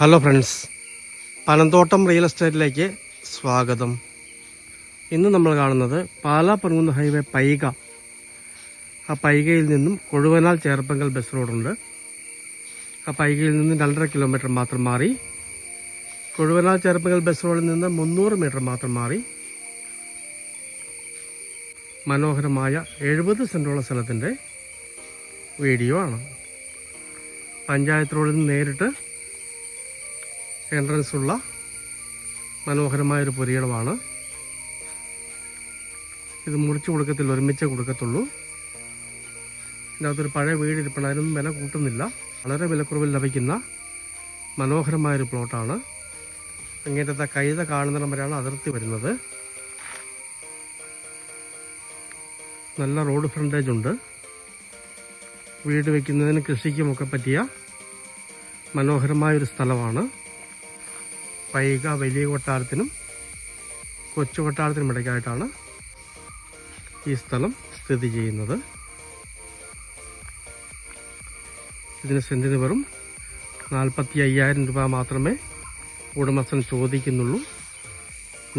Hello friends Panamthottam real എസ്റ്റേറ്റിലേക്ക് സ്വാഗതം. ഇന്ന് നമ്മൾ കാണുന്നത് പാലാ പനകുന്ന് ഹൈവേ പൈക. ആ പൈകയിൽ നിന്നും കൊഴുവനാൽ ചേർപ്പങ്കൽ ബസ് റോഡുണ്ട് ആ പൈകയിൽ നിന്നും രണ്ടര കിലോമീറ്റർ മാത്രം മാറി. കൊഴുവനാൽ ചേർപ്പങ്കൽ ബസ് റോഡിൽ നിന്ന് മുന്നൂറ് മീറ്റർ മാത്രം മാറി. മനോഹരമായ എഴുപത് സെന്റോളം സ്ഥലത്തിന്റെ വീഡിയോ ആണ്. പഞ്ചായത്ത് റോഡിൽ നിന്ന് നേരിട്ട് എൻട്രൻസ് ഉള്ള മനോഹരമായൊരു പുരയിടമാണ്. ഇത് മുറിച്ചു കൊടുക്കത്തില്ല ഒരുമിച്ച് കൊടുക്കത്തുള്ളൂ. ഇതിനകത്തൊരു പഴയ വീട് ഇരിപ്പുണ്ട് അതിനൊന്നും വില കൂട്ടുന്നില്ല. വളരെ വിലക്കുറവിൽ ലഭിക്കുന്ന മനോഹരമായൊരു പ്ലോട്ടാണ്. അങ്ങേറ്റത്തെ കൈത കാണുന്നിടം വരെയാണ് അതിർത്തി വരുന്നത്. നല്ല റോഡ് ഫ്രണ്ടേജ് ഉണ്ട്. വീട് വയ്ക്കുന്നതിന് കൃഷിക്കുമൊക്കെ പറ്റിയ മനോഹരമായൊരു സ്ഥലമാണ്. പൈക വലിയ കൊട്ടാരത്തിനും കൊച്ചു കൊട്ടാരത്തിനും ഇടയ്ക്കായിട്ടാണ് ഈ സ്ഥലം സ്ഥിതി ചെയ്യുന്നത്. ഇതിന് സെന്റിന് വെറും നാൽപ്പത്തി അയ്യായിരം രൂപ മാത്രമേ ഉടമസ്ഥൻ ചോദിക്കുന്നുള്ളൂ.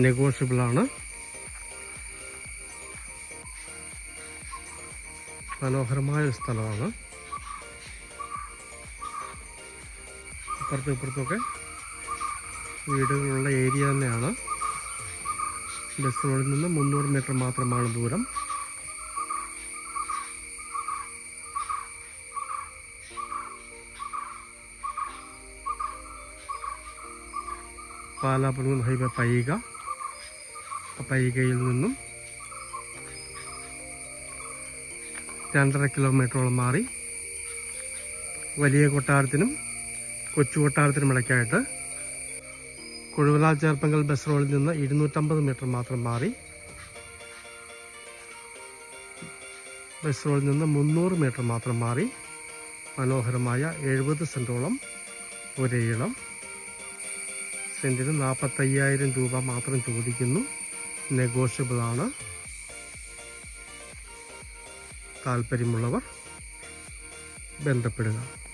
നെഗോഷ്യബിളാണ്. മനോഹരമായ ഒരു സ്ഥലമാണ്. ഇപ്പുറത്തും ഇപ്പുറത്തൊക്കെ വീടുകളുള്ള ഏരിയ തന്നെയാണ്. ബസ് റോഡിൽ നിന്ന് മുന്നൂറ് മീറ്റർ മാത്രമാണ് ദൂരം. പാലാപ്പുറം ഹൈവേ പൈക. പൈകയിൽ നിന്നും രണ്ടര കിലോമീറ്ററോളം മാറി വലിയ കൊട്ടാരത്തിനും കൊച്ചു കൊട്ടാരത്തിനും ഇടയ്ക്കായിട്ട് കൊഴുവനാൽ ചേർപ്പങ്കൽ ബസ് റോഡിൽ നിന്ന് ഇരുന്നൂറ്റമ്പത് മീറ്റർ മാത്രം മാറി. ബസ് റോഡിൽ നിന്ന് മുന്നൂറ് മീറ്റർ മാത്രം മാറി. മനോഹരമായ എഴുപത് സെന്റോളം ഒരേയിളം സെന്റിന് നാൽപ്പത്തയ്യായിരം രൂപ മാത്രം ചോദിക്കുന്നു. നെഗോഷ്യബിൾ ആണ്. താല്പര്യമുള്ളവർ ബന്ധപ്പെടുക.